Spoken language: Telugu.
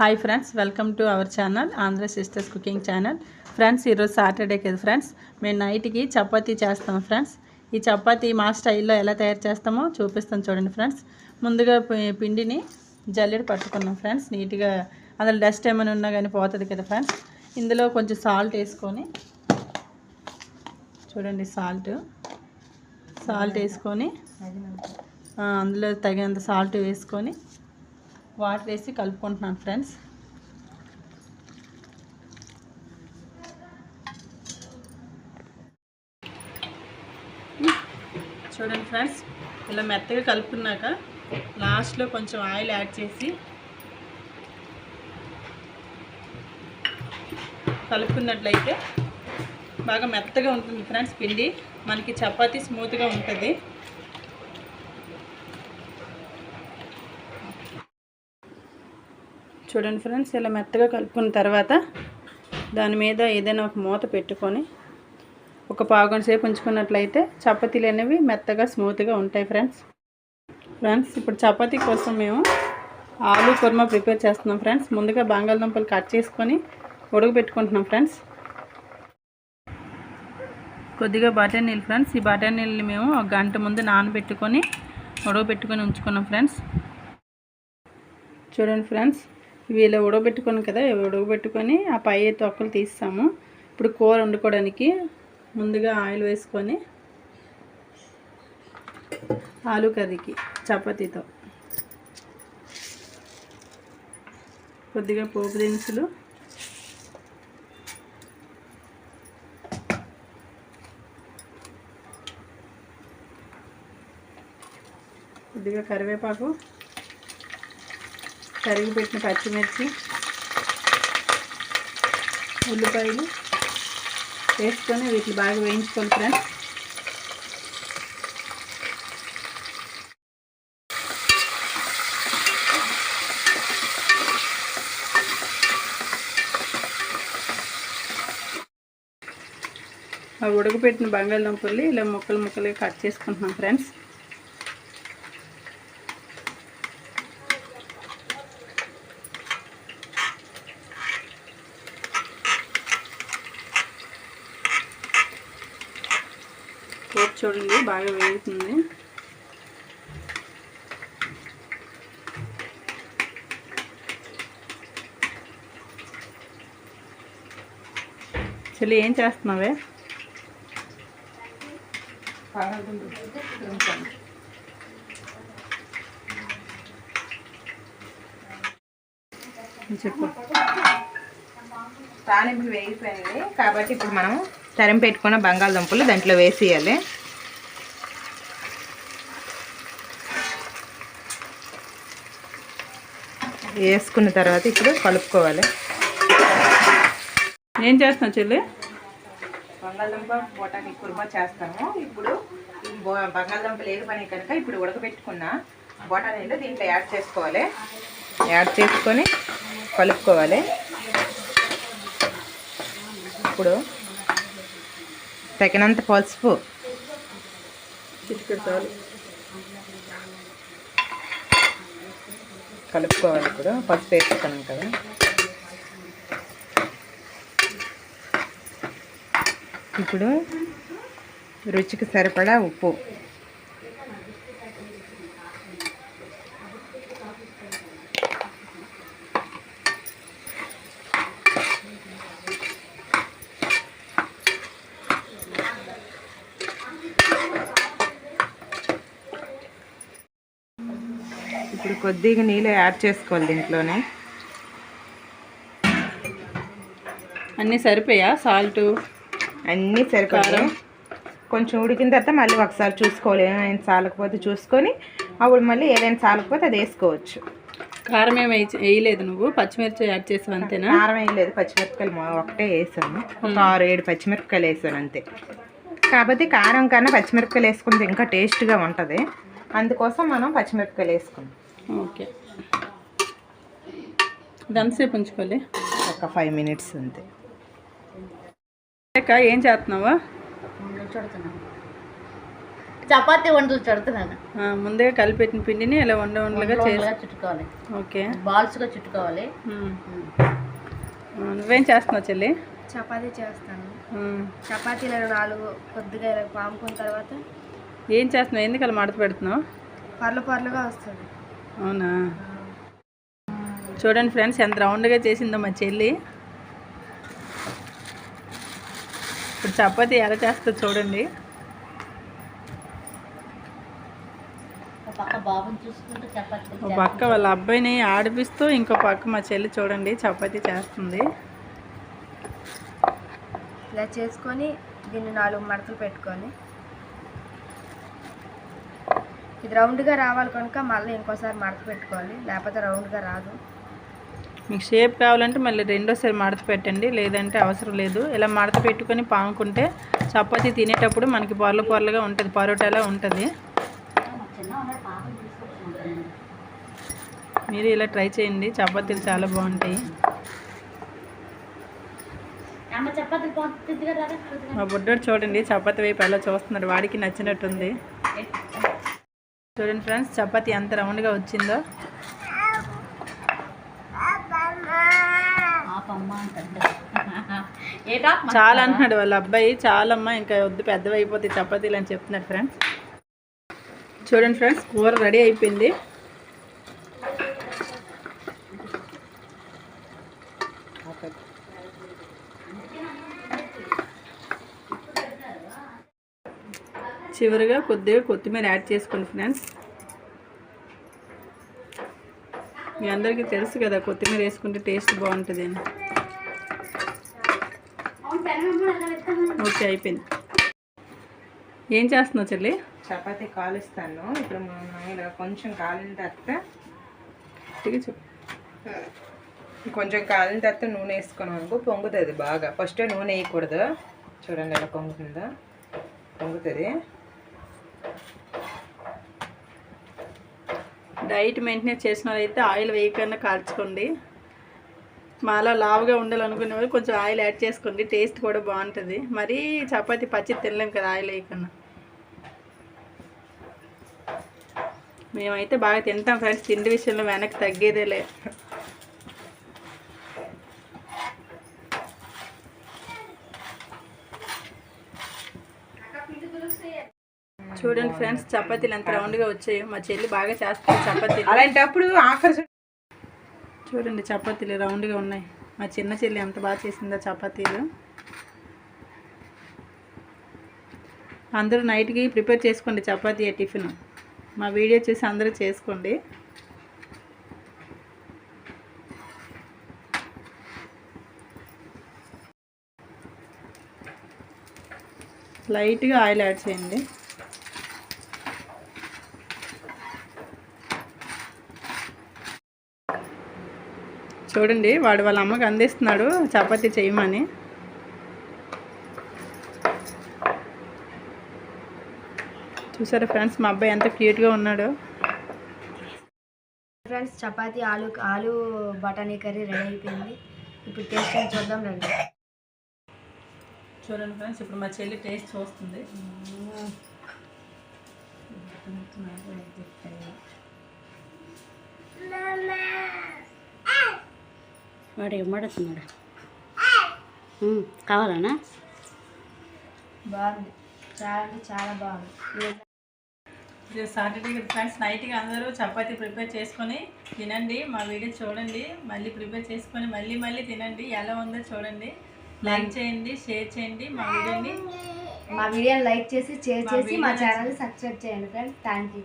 Hi friends welcome to our channel Andhra sisters cooking channel friends ఈరోజు సాటర్డే కదా ఫ్రెండ్స్ మేము నైట్కి చపాతీ చేస్తాం ఫ్రెండ్స్ ఈ చపాతీ మా స్టైల్లో ఎలా తయారు చేస్తామో చూపిస్తాం చూడండి ఫ్రెండ్స్ ముందుగా పి- పిండిని జల్లెడ పట్టుకున్నాం ఫ్రెండ్స్ నీట్గా అందులో డస్ట్ ఏమైనా ఉన్నా కానీ పోతుంది కదా ఫ్రెండ్స్ ఇందులో కొంచెం సాల్ట్ వేసుకొని చూడండి సాల్ట్ సాల్ట్ వేసుకొని అందులో తగినంత సాల్ట్ వేసుకొని వాటర్ వేసి కలుపుకుంటున్నాను ఫ్రెండ్స్. చూడండి ఫ్రెండ్స్ ఇలా మెత్తగా కలుపుకున్నాక లాస్ట్లో కొంచెం ఆయిల్ యాడ్ చేసి కలుపుకున్నట్లయితే బాగా మెత్తగా ఉంటుంది ఫ్రెండ్స్ పిండి. మనకి చపాతీ స్మూత్గా ఉంటుంది. చూడండి ఫ్రెండ్స్ ఇలా మెత్తగా కలుపుకున్న తర్వాత దాని మీద ఏదైనా ఒక మూత పెట్టుకొని ఒక పావుగంట సేపు ఉంచుకున్నట్లయితే చపాతీలు అనేవి మెత్తగా స్మూత్గా ఉంటాయి ఫ్రెండ్స్. ఫ్రెండ్స్ ఇప్పుడు చపాతీ కోసం మేము ఆలు కుర్మా ప్రిపేర్ చేస్తున్నాం ఫ్రెండ్స్. ముందుగా బంగాళదుంపలు కట్ చేసుకొని ఉడకబెట్టుకుంటున్నాం ఫ్రెండ్స్. కొద్దిగా బటర్ నీళ్ళు ఫ్రెండ్స్. ఈ బటర్ నీళ్ళని మేము ఒక గంట ముందు నానబెట్టుకొని ఉడకబెట్టుకొని ఉంచుకున్నాం ఫ్రెండ్స్. చూడండి ఫ్రెండ్స్ ఇవి ఇలా ఉడకబెట్టుకుని కదా ఇవి ఉడకబెట్టుకొని ఆ పై తొక్కలు తీస్తాము. ఇప్పుడు కూర వండుకోవడానికి ముందుగా ఆయిల్ వేసుకొని ఆలు కర్రీకి చపాతీతో. కొద్దిగా పోపు దినుసులు. కొద్దిగా కరివేపాకు. కరిగి పెట్టిన పచ్చిమిర్చి ఉల్లిపాయలు వేసుకొని వీటిని బాగా వేయించుకోండి ఫ్రెండ్స్ ఆ ఉడకపెట్టిన బంగాళదుంపల్ని ఇలా ముక్కలు ముక్కలుగా కట్ చేసుకుంటున్నాం ఫ్రెండ్స్ పోపు చూడండి బాగా వేగుతుంది. చెల్లి ఏం చేస్తున్నావే? చెప్పు. తాలింపులు వేగిపోయింది కాబట్టి ఇప్పుడు మనం తరిం పెట్టుకున్న బంగాళదుంపలు దాంట్లో వేసేయాలి. వేసుకున్న తర్వాత ఇప్పుడు కలుపుకోవాలి. ఏం చేస్తున్నావు చెల్లి? బంగాళదుంప బొటాని కుర్మా చేస్తాము. ఇప్పుడు బంగాళదుంపలు వేగిపోయినాయి కనుక ఇప్పుడు ఉడకబెట్టుకున్న బొటానీలు దీంట్లో యాడ్ చేసుకోవాలి. యాడ్ చేసుకొని కలుపుకోవాలి. ఇప్పుడు తగినంత పసుపు. కలుపుకోవాలి ఇప్పుడు. పసుపు వేసుకున్నాం కదా. ఇప్పుడు రుచికి సరిపడా ఉప్పు. కొద్దిగా నీళ్ళు యాడ్ చేసుకోవాలి దీంట్లోనే. అన్నీ సరిపోయా? సాల్ట్ అన్నీ కారం. కొంచెం ఉడికిన తర్వాత మళ్ళీ ఒకసారి చూసుకోవాలి. ఏమైనా చాలకపోతే చూసుకొని అప్పుడు మళ్ళీ ఏదైనా చాలకపోతే అది వేసుకోవచ్చు. కారం ఏమి వేయ- వేయలేదు నువ్వు? పచ్చిమిర్చి యాడ్ చేసావు అంతేనా? కారం ఏం లేదు. పచ్చిమిరపకాయలు ఒకటే వేసాను ఒక ఆరు ఏడు పచ్చిమిరపకాయలు వేసాను అంతే. కాకపోతే కారం కన్నా పచ్చిమిరపకాయలు వేసుకుంటే ఇంకా టేస్ట్గా ఉంటుంది. అందుకోసం మనం పచ్చిమిరపకాయలు వేసుకున్నాం ఓకే. ఎంతసేపు ఉంచుకోవాలి ఒక ఫైవ్ మినిట్స్ అంతే. అక్క ఏం చేస్తున్నావా? చపాతీ వంటలు చుడుతున్నాను. ఆ, ముందుగా కలిపెట్టిన పిండిని ఇలా చేసి ఉండలుగా చుట్టుకోవాలి. ఓకే. బాల్స్గా చుట్టుకోవాలి. నువ్వేం చేస్తున్నావు చెల్లి? చపాతీ చేస్తాను. ఉమ్. చపాతీలను నాలుగు కొద్దిగా ఇలా పాముకున్న తర్వాత ఏం చేస్తున్నావు? ఎందుకు అలా మడత పెడుతున్నావు? పర్లు పర్లుగా వస్తుంది. అవునా? చూడండి ఫ్రెండ్స్ ఎంత రౌండ్గా చేసిందో మా చెల్లి. ఇప్పుడు చపాతి ఎలా చేస్తుందో చూడండి. ఒక పక్క వాళ్ళ అబ్బాయిని ఆడిపిస్తూ ఇంకో పక్క మా చెల్లి చూడండి చపాతి చేస్తుంది. ఇలా చేసుకొని దీన్ని నాలుగు మడతలు పెట్టుకొని ఇది రౌండ్గా రావాలి కనుక మళ్ళీ ఇంకోసారి మడత పెట్టుకోవాలి. లేకపోతే రౌండ్గా రాదు. మీకు షేప్ కావాలంటే మళ్ళీ రెండోసారి మడత పెట్టండి. లేదంటే అవసరం లేదు. ఇలా మడత పెట్టుకొని పాముకుంటే చపాతీ తినేటప్పుడు మనకి పొరలు పొరలుగా ఉంటుంది. పరోటాలా ఉంటుంది. మీరు ఇలా ట్రై చేయండి. చపాతీలు చాలా బాగుంటాయి. మా బుడ్డోడు చూడండి. చపాతీ వైపు ఎలా చూస్తున్నాడు. వాడికి నచ్చినట్టుంది. చూడండి ఫ్రెండ్స్ చపాతీ ఎంత రౌండ్గా వచ్చిందో. చాలా అంటున్నాడు వాళ్ళ అబ్బాయి. చాలమ్మా ఇంకా వద్దు పెద్దవి అయిపోతాయి చపాతీలు అని చెప్తున్నాడు ఫ్రెండ్స్. చూడండి ఫ్రెండ్స్ కూర రెడీ అయిపోయింది. చివరిగా కొద్దిగా కొత్తిమీర యాడ్ చేసుకోండి ఫ్రెండ్స్. మీ అందరికీ తెలుసు కదా కొత్తిమీర వేసుకుంటే టేస్ట్ బాగుంటుంది అని. ఓకే అయిపోయింది. ఏం చేస్తున్నావు చెల్లి? చపాతీ కాలుస్తాను. ఇప్పుడు మనం ఇలా కొంచెం కాలిన తర్వాత కొంచెం కాలిన తర్వాత నూనె వేసుకున్నాం అనుకో పొంగుతుంది బాగా. ఫస్ట్ నూనె వేయకూడదు. చూడండి ఎలా పొంగుతుందో. పొంగుతుంది. డైట్ మెయింటెనెన్స్ చేసిన వాళ్ళైతే ఆయిల్ వేయకుండా కాల్చుకోండి. మాలో లావుగా ఉండాలనుకునే వాళ్ళు కొంచెం ఆయిల్ యాడ్ చేసుకోండి. టేస్ట్ కూడా బాగుంటుంది. మరీ చపాతి పచ్చి తినలేం కదా ఆయిల్ వేయకుండా. మేమైతే బాగా తింటాం ఫ్రెండ్స్. తిండి విషయంలో వెనక్కి తగ్గేదేలే. చూడండి ఫ్రెండ్స్ చపాతీలు ఎంత రౌండ్గా వచ్చాయో. మా చెల్లి బాగా చేస్తుంది చపాతీలు. అలాంటప్పుడు ఆఖరి చూడండి చపాతీలు రౌండ్గా ఉన్నాయి. మా చిన్న చెల్లి ఎంత బాగా చేసిందో చపాతీలు. అందరూ నైట్కి ప్రిపేర్ చేసుకోండి చపాతీ టిఫిన్ మా వీడియో చూసి అందరూ చేసుకోండి. లైట్గా ఆయిల్ యాడ్ చేయండి. చూడండి వాడు వాళ్ళ అమ్మకి అందిస్తున్నాడు చపాతీ చేయమని. చూసారా ఫ్రెండ్స్ మా అబ్బాయి ఎంత క్యూట్గా ఉన్నాడో. ఫ్రెండ్స్ చపాతీ ఆలు ఆలు బఠానీ కర్రీ రెడీ అయిపోయింది. ఇప్పుడు టేస్ట్ చూద్దాం రండి. చూడండి ఫ్రెండ్స్ ఇప్పుడు మా చెల్లి టేస్ట్ చూస్తుంది. వాడు ఎమ్మడుతున్నాడు. కావాలనా? బాగుంది. చాలా అంటే చాలా బాగుంది. ఇది సాటర్డే ఫ్రెండ్స్ నైట్గా అందరూ చపాతీ ప్రిపేర్ చేసుకొని తినండి. మా వీడియో చూడండి. మళ్ళీ ప్రిపేర్ చేసుకొని మళ్ళీ మళ్ళీ తినండి. ఎలా ఉందో చూడండి. లైక్ చేయండి షేర్ చేయండి మా వీడియోని. మా వీడియోని లైక్ చేసి షేర్ చేసి మా ఛానల్ని సబ్స్క్రైబ్ చేయండి ఫ్రెండ్స్. Thank you